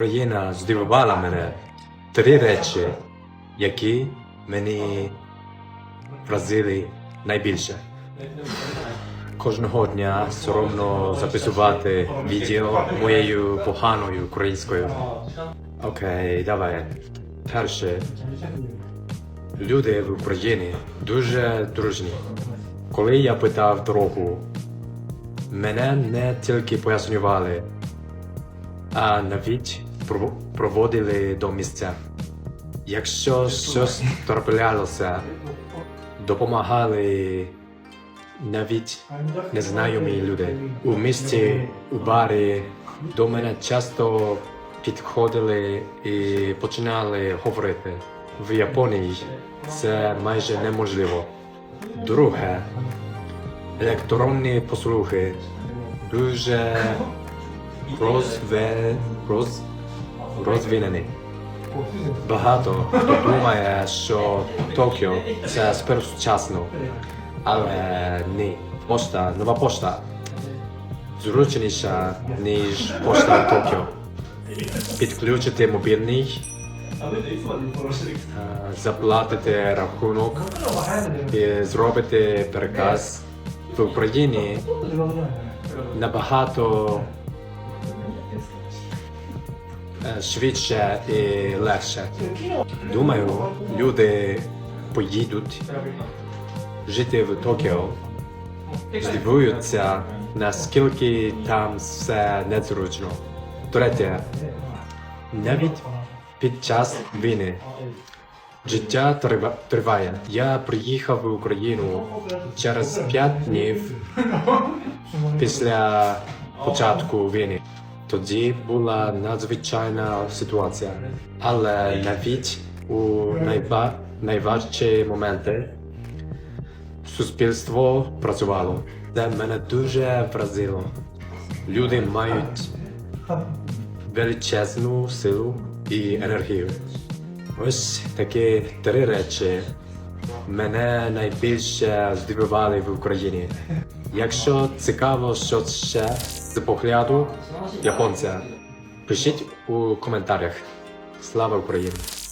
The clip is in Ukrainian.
Україна здивувала мене три речі, які мені вразили найбільше. Кожного дня соромно записувати відео моєю поганою українською. Окей, давай. Перше. Люди в Україні дуже дружні. Коли я питав дорогу, мене не тільки пояснювали, а навіть проводили до місця. Якщо щось траплялося, допомагали навіть незнайомі люди. У місті, у барі до мене часто підходили і починали говорити. В Японії це майже неможливо. Друге, електронні послуги дуже розве... роз... розвинені. Багато хто думає, що Токіо це сучасно, але ні. Пошта, нова пошта зручніша, ніж пошта Токіо. Підключити мобільний, заплатити рахунок і зробити переказ в Україні набагато швидше і легше. Думаю, люди поїдуть жити в Токіо, здивуються, наскільки там все незручно. Третє, навіть під час війни життя трива- триває. Я приїхав в Україну через п'ять днів після початку війни. Тоді була надзвичайна ситуація, але навіть у найва... найважчі моменти суспільство працювало. Це мене дуже вразило. Люди мають величезну силу і енергію. Ось такі три речі мене найбільше здивували в Україні. Якщо цікаво, що ще з погляду японця, пишіть у коментарях. Слава Україні!